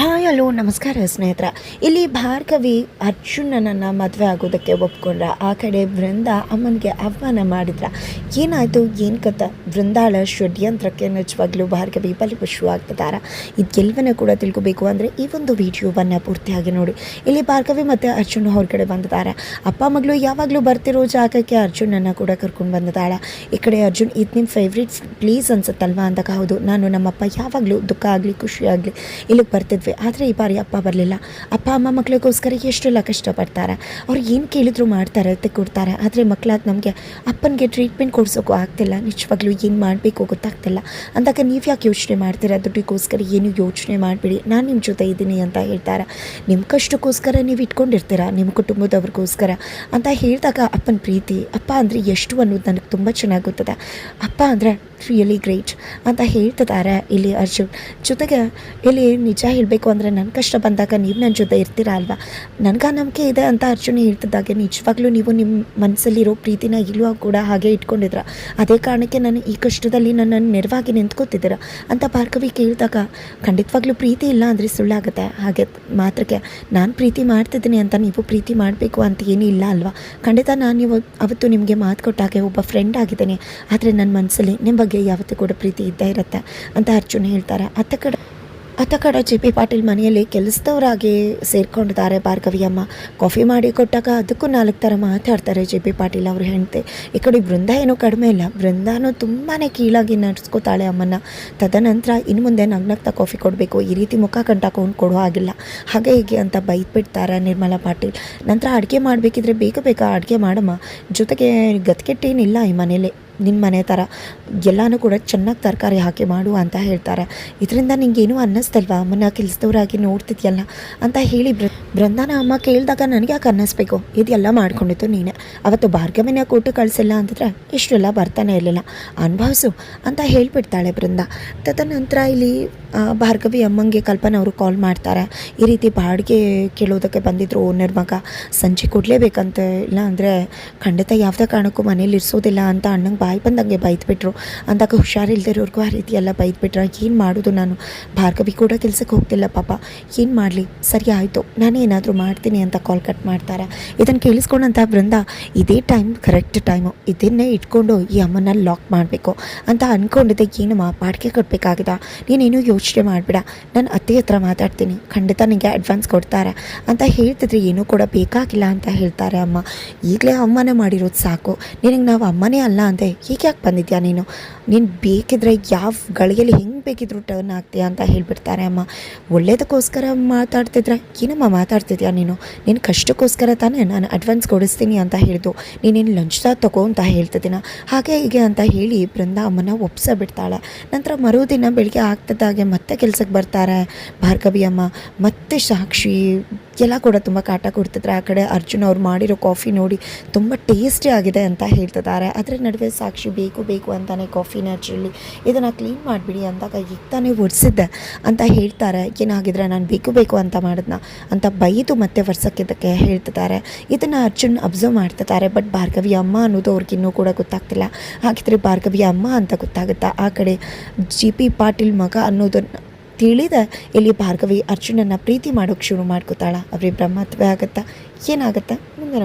Hi, hello, ನಮಸ್ಕಾರ ಸ್ನೇಹಿತರ. ಇಲ್ಲಿ ಭಾರ್ಗವಿ ಅರ್ಜುನನನ್ನು ಮದುವೆ ಆಗೋದಕ್ಕೆ ಒಪ್ಕೊಂಡ್ರ. ಆ ಕಡೆ ವೃಂದ ಅಮ್ಮನಿಗೆ ಆಹ್ವಾನ ಮಾಡಿದ್ರ. ಏನಾಯಿತು? ಏನು ಕಥ? ವೃಂದಾಳ ಷಡ್ಯಂತ್ರಕ್ಕೆ ನಿಜವಾಗ್ಲೂ ಭಾರ್ಗವಿ ಬಲಿಪಶು ಆಗ್ತಿದ್ದಾರ ಇದೆಲ್ಲವನ್ನ ಕೂಡ ತಿಳ್ಕೊಬೇಕು ಅಂದರೆ ಈ ಒಂದು ವಿಡಿಯೋವನ್ನು ಪೂರ್ತಿಯಾಗಿ ನೋಡಿ. ಇಲ್ಲಿ ಭಾರ್ಗವಿ ಮತ್ತು ಅರ್ಜುನ ಹೊರಗಡೆ ಬಂದಿದ್ದಾರೆ ಅಪ್ಪ, ಮಗಳು ಯಾವಾಗಲೂ ಬರ್ತಿರೋ ಜಾಗಕ್ಕೆ ಅರ್ಜುನನ್ನು ಕೂಡ ಕರ್ಕೊಂಡು ಬಂದಿದ್ದಾಳೆ ಈ ಕಡೆ ಅರ್ಜುನ್, ಇದು ನಿಮ್ಮ ಫೇವ್ರೇಟ್ ಪ್ಲೀಸ್ ಅನ್ಸುತ್ತಲ್ವಾ ಅಂತ. ಹೌದು, ನಾನು ನಮ್ಮಪ್ಪ ಯಾವಾಗಲೂ ದುಃಖ ಆಗಲಿ, ಖುಷಿ ಆಗಲಿ ಇಲ್ಲಿಗೆ ಬರ್ತಿದ್ವಿ. ಆದರೆ ಈ ಬಾರಿ ಅಪ್ಪ ಬರಲಿಲ್ಲ. ಅಪ್ಪ, ಅಮ್ಮ ಮಕ್ಕಳಿಗೋಸ್ಕರ ಎಷ್ಟೆಲ್ಲ ಕಷ್ಟಪಡ್ತಾರೆ. ಅವ್ರು ಏನು ಕೇಳಿದ್ರು ಮಾಡ್ತಾರೆ ಕೊಡ್ತಾರೆ. ಆದರೆ ಮಕ್ಕಳಾದ ನಮಗೆ ಅಪ್ಪನಿಗೆ ಟ್ರೀಟ್ಮೆಂಟ್ ಕೊಡ್ಸೋಕ್ಕೂ ಆಗ್ತಿಲ್ಲ. ನಿಜವಾಗ್ಲೂ ಏನು ಮಾಡಬೇಕು ಗೊತ್ತಾಗ್ತಿಲ್ಲ. ಅಂದಾಗ ನೀವು ಯಾಕೆ ಯೋಚನೆ ಮಾಡ್ತೀರಾ? ದುಡ್ಡಿಗೋಸ್ಕರ ಏನು ಯೋಚನೆ ಮಾಡಬೇಡಿ. ನಾನು ನಿಮ್ಮ ಜೊತೆ ಇದ್ದೀನಿ ಅಂತ ಹೇಳ್ತಾರೆ. ನಿಮ್ಮ ಕಷ್ಟಕ್ಕೋಸ್ಕರ ನೀವು ಇಟ್ಕೊಂಡಿರ್ತೀರಾ? ನಿಮ್ಮ ಕುಟುಂಬದವ್ರಿಗೋಸ್ಕರ? ಅಂತ ಹೇಳಿದಾಗ ಅಪ್ಪನ ಪ್ರೀತಿ, ಅಪ್ಪ ಅಂದರೆ ಎಷ್ಟು ಅನ್ನೋದು ನನಗೆ ತುಂಬ ಚೆನ್ನಾಗುತ್ತದೆ ಅಪ್ಪ ಅಂದರೆ ರಿಯಲಿ ಗ್ರೇಟ್ ಅಂತ ಹೇಳ್ತಿದ್ದಾರೆ ಇಲ್ಲಿ ಅರ್ಜುನ್. ಜೊತೆಗೆ ಇಲ್ಲಿ ನಿಜ ಹೇಳಬೇಕು ಅಂದರೆ ನನ್ನ ಕಷ್ಟ ಬಂದಾಗ ನೀವು ನನ್ನ ಜೊತೆ ಇರ್ತೀರಾ ಅಲ್ವಾ? ನನಗೆ ನಂಬಿಕೆ ಇದೆ ಅಂತ ಅರ್ಜುನ್ ಹೇಳ್ತಿದ್ದಾಗೆ. ನಿಜವಾಗ್ಲೂ ನೀವು ನಿಮ್ಮ ಮನಸ್ಸಲ್ಲಿರೋ ಪ್ರೀತಿನ ಇಲ್ಲೂ ಕೂಡ ಹಾಗೆ ಇಟ್ಕೊಂಡಿದ್ರ. ಅದೇ ಕಾರಣಕ್ಕೆ ನಾನು ಈ ಕಷ್ಟದಲ್ಲಿ ನನ್ನನ್ನು ನೆರವಾಗಿ ನಿಂತ್ಕೋತಿದ್ದೀರ ಅಂತ ಭಾರ್ಗವಿ ಕೇಳಿದಾಗ, ಖಂಡಿತವಾಗ್ಲೂ ಪ್ರೀತಿ ಇಲ್ಲ ಅಂದರೆ ಸುಳ್ಳಾಗುತ್ತೆ. ಹಾಗೆ ಮಾತ್ರಕ್ಕೆ ನಾನು ಪ್ರೀತಿ ಮಾಡ್ತಿದ್ದೀನಿ ಅಂತ ನೀವು ಪ್ರೀತಿ ಮಾಡಬೇಕು ಅಂತ ಏನೂ ಇಲ್ಲ ಅಲ್ವಾ? ಖಂಡಿತ ನಾನು ನೀವು ಅವತ್ತು ನಿಮಗೆ ಮಾತು ಕೊಟ್ಟಾಗೆ ಒಬ್ಬ ಫ್ರೆಂಡ್ ಆಗಿದ್ದೇನೆ. ಆದರೆ ನನ್ನ ಮನಸ್ಸಲ್ಲಿ ನಿಮ್ಮ ಬಗ್ಗೆ ಯಾವತ್ತೂ ಕೂಡ ಪ್ರೀತಿ ಇದ್ದೇ ಇರುತ್ತೆ ಅಂತ ಅರ್ಜುನ್ ಹೇಳ್ತಾರೆ. ಅತ್ತ ಕಡೆ ಅತ್ತ ಕಡೆ ಜೆ ಪಿ ಪಾಟೀಲ್ ಮನೆಯಲ್ಲಿ ಕೆಲಸದವರಾಗಿ ಸೇರ್ಕೊಂಡಿದ್ದಾರೆ ಭಾರ್ಗವಿಯಮ್ಮ ಕಾಫಿ ಮಾಡಿ ಕೊಟ್ಟಾಗ ಅದಕ್ಕೂ ನಾಲ್ಕು ಥರ ಮಾತಾಡ್ತಾರೆ ಜೆ ಪಿ ಪಾಟೀಲ್ ಅವರು ಹೆಂಡತಿ. ಈ ಕಡೆ ಬೃಂದ ಏನೂ ಕಡಿಮೆ ಇಲ್ಲ. ಬೃಂದಾನು ತುಂಬಾ ಕೀಳಾಗಿ ನಡೆಸ್ಕೋತಾಳೆ ಅಮ್ಮನ ತದನಂತರ ಇನ್ನು ಮುಂದೆ ನಗ್ನಗ್ತಾ ಕಾಫಿ ಕೊಡಬೇಕು. ಈ ರೀತಿ ಮುಖ ಕಂಟಾಕೊಂಡು ಕೊಡೋ ಆಗಿಲ್ಲ ಹಾಗೆ ಹೀಗೆ ಅಂತ ಬೈದ್ಬಿಡ್ತಾರೆ ನಿರ್ಮಲಾ ಪಾಟೀಲ್. ನಂತರ ಅಡುಗೆ ಮಾಡಬೇಕಿದ್ರೆ ಬೇಗ ಬೇಗ ಅಡುಗೆ ಮಾಡಮ್ಮ. ಜೊತೆಗೆ ಗತ್ಕೆಟ್ಟೇನಿಲ್ಲ ಈ ಮನೇಲಿ ನಿನ್ನ ಮನೆ ಥರ ಎಲ್ಲನೂ ಕೂಡ ಚೆನ್ನಾಗಿ ತರಕಾರಿ ಹಾಕಿ ಮಾಡು ಅಂತ ಹೇಳ್ತಾರೆ. ಇದರಿಂದ ನಿಂಗೇನು ಅನ್ನಿಸ್ತಲ್ವಾ? ಅಮ್ಮನ ಕೆಲಸದವ್ರಾಗಿ ನೋಡ್ತಿದ್ಯಲ್ಲ ಅಂತ ಹೇಳಿ ಬೃ ಬೃಂದಾನ ಅಮ್ಮ ಕೇಳಿದಾಗ ನನಗೆ ಯಾಕೆ ಅನ್ನಿಸ್ಬೇಕು? ಇದೆಲ್ಲ ಮಾಡ್ಕೊಂಡಿತ್ತು ನೀನೆ. ಅವತ್ತು ಭಾರ್ಗವಿನ ಕೊಟ್ಟು ಕಳಿಸಿಲ್ಲ ಅಂತಂದರೆ ಇಷ್ಟೆಲ್ಲ ಬರ್ತಾನೆ ಇರಲಿಲ್ಲ. ಅನುಭವಿಸು ಅಂತ ಹೇಳಿಬಿಡ್ತಾಳೆ ಬೃಂದ. ತದನಂತರ ಇಲ್ಲಿ ಭಾರ್ಗವಿ ಅಮ್ಮಂಗೆ ಕಲ್ಪನಾ ಅವರು ಕಾಲ್ ಮಾಡ್ತಾರೆ. ಈ ರೀತಿ ಬಾಡಿಗೆ ಕೇಳೋದಕ್ಕೆ ಬಂದಿದ್ರು ಓನರ್ ಮಗ. ಸಂಜೆ ಕೊಡಲೇಬೇಕಂತ ಇಲ್ಲ ಅಂದರೆ ಖಂಡಿತ ಯಾವುದೇ ಕಾರಣಕ್ಕೂ ಮನೇಲಿ ಇರಿಸೋದಿಲ್ಲ ಅಂತ ಅಣ್ಣಂಗೆ ಬಾಯಿ ಬಂದಂಗೆ ಬೈದ್ಬಿಟ್ರು. ಅಂದಾಗ ಹುಷಾರಿಲ್ದಿರೋರ್ಗೂ ಆ ರೀತಿ ಎಲ್ಲ ಬೈದ್ಬಿಟ್ರೆ. ಏನು ಮಾಡೋದು ನಾನು? ಭಾರ್ಗವಿ ಕೂಡ ಕೆಲಸಕ್ಕೆ ಹೋಗ್ತಿಲ್ಲ ಪಾಪ. ಏನು ಮಾಡಲಿ? ಸರಿ ಆಯಿತು. ನಾನು ಏನಾದರೂ ಮಾಡ್ತೀನಿ ಅಂತ ಕಾಲ್ ಕಟ್ ಮಾಡ್ತಾರೆ. ಇದನ್ನು ಕೇಳಿಸ್ಕೊಂಡಂಥ ಬೃಂದ ಇದೇ ಟೈಮ್ ಕರೆಕ್ಟ್ ಟೈಮು ಇದನ್ನೇ ಇಟ್ಕೊಂಡು ಈ ಅಮ್ಮನ ಲಾಕ್ ಮಾಡಬೇಕು. ಅಂತ ಅಂದ್ಕೊಂಡಿದ್ದೆ ಏನಮ್ಮ? ಬಾಡಿಗೆ ಕಟ್ಟಬೇಕಾಗಿದ ನೀನೇನು ಯೋಚನೆ ಮಾಡಿಬಿಡ. ನಾನು ಅತ್ತೆ ಹತ್ರ ಮಾತಾಡ್ತೀನಿ. ಖಂಡಿತ ನಿನಗೆ ಅಡ್ವಾನ್ಸ್ ಕೊಡ್ತಾರೆ. ಅಂತ ಹೇಳ್ತಿದ್ರೆ, ಏನೂ ಕೂಡ ಬೇಕಾಗಿಲ್ಲ ಅಂತ ಹೇಳ್ತಾರೆ ಅಮ್ಮ. ಈಗಲೇ ಅಮ್ಮನೇ ಮಾಡಿರೋದು ಸಾಕು. ನಿನಗೆ ನಾವು ಅಮ್ಮನೇ ಅಲ್ಲ ಅಂದೆ. ಹೀಗೆ ಯಾಕೆ ಬಂದಿದ್ಯಾ ನೀನು ನೀನು ಬೇಕಿದ್ರೆ ಯಾವ ಗಳಿಗೆಯಲ್ಲಿ ಹೆಂಗೆ ಬೇಕಿದ್ರು ಟರ್ನ್ ಆಗ್ತೀಯ ಅಂತ ಹೇಳಿಬಿಡ್ತಾರೆ ಅಮ್ಮ. ಒಳ್ಳೇದಕ್ಕೋಸ್ಕರ ಮಾತಾಡ್ತಿದ್ರೆ, ಏನಮ್ಮ ಮಾತಾಡ್ತಿದ್ಯಾ ನೀನು? ನಿನ್ನ ಕಷ್ಟಕ್ಕೋಸ್ಕರ ತಾನೇ ನಾನು ಅಡ್ವಾನ್ಸ್ ಕೊಡಿಸ್ತೀನಿ ಅಂತ ಹೇಳಿದ್ದು ನೀನೇನು ಲಂಚ್ ತಗೋ ಅಂತ ಹೇಳ್ತಿದ್ದೀನ? ಹಾಗೆ ಹೀಗೆ ಅಂತ ಹೇಳಿ ಬೃಂದ ಅಮ್ಮನ ಒಪ್ಸ ಬಿಡ್ತಾಳೆ. ನಂತರ ಮರುದಿನ ಬೆಳಿಗ್ಗೆ ಆಗ್ತದಾಗೆ ಮತ್ತೆ ಕೆಲಸಕ್ಕೆ ಬರ್ತಾರೆ. ಭಾರ್ಗವಿ ಅಮ್ಮ, ಮತ್ತೆ ಸಾಕ್ಷಿ, ಎಲ್ಲ ಕೂಡ ತುಂಬ ಕಾಟ ಕೊಡ್ತಿದ್ರೆ ಆ ಕಡೆ ಅರ್ಜುನ್ ಅವ್ರು ಮಾಡಿರೋ ಕಾಫಿ ನೋಡಿ ತುಂಬ ಟೇಸ್ಟಿ ಆಗಿದೆ ಅಂತ ಹೇಳ್ತಿದ್ದಾರೆ. ಅದರ ನಡುವೆ ಸಾಕ್ಷಿ, ಬೇಕು ಬೇಕು ಅಂತಾನೆ ಕಾಫಿನ ನ್ಯಾಚುರಲಿ ಇದನ್ನು ಕ್ಲೀನ್ ಮಾಡಿಬಿಡಿ ಅಂದಾಗ ಈಗ ತಾನೇ ಒರೆಸಿದ್ದೆ ಅಂತ ಹೇಳ್ತಾರೆ. ಏನಾಗಿದ್ರೆ ನಾನು ಬೇಕು ಬೇಕು ಅಂತ ಮಾಡಿದ್ನ ಅಂತ ಬೈದು ಮತ್ತೆ ಒರೆಸೋಕ್ಕಿದ್ದಕ್ಕೆ ಹೇಳ್ತಿದ್ದಾರೆ. ಇದನ್ನು ಅರ್ಜುನ್ ಅಬ್ಸರ್ವ್ ಮಾಡ್ತಿದ್ದಾರೆ. ಬಟ್ ಭಾರ್ಗವಿ ಅಮ್ಮ ಅನ್ನೋದು ಅವ್ರಿಗೆ ಇನ್ನೂ ಕೂಡ ಗೊತ್ತಾಗ್ತಿಲ್ಲ. ಹಾಗಿದ್ರೆ ಭಾರ್ಗವಿ ಅಮ್ಮ ಅಂತ ಗೊತ್ತಾಗುತ್ತಾ? ಆ ಕಡೆ ಜಿ ಪಿ ಪಾಟೀಲ್ ಮಗ ಅನ್ನೋದನ್ನು ತಿಳಿದ. ಇಲ್ಲಿ ಭಾರ್ಗವಿ ಅರ್ಜುನನ್ನು ಪ್ರೀತಿ ಮಾಡೋಕ್ಕೆ ಶುರು ಮಾಡ್ಕೋತಾಳ. ಅವ್ರಿಗೆ ಬ್ರಹ್ಮತ್ವ ಆಗುತ್ತಾ? ಏನಾಗುತ್ತಾ? ಮುಂದಿನ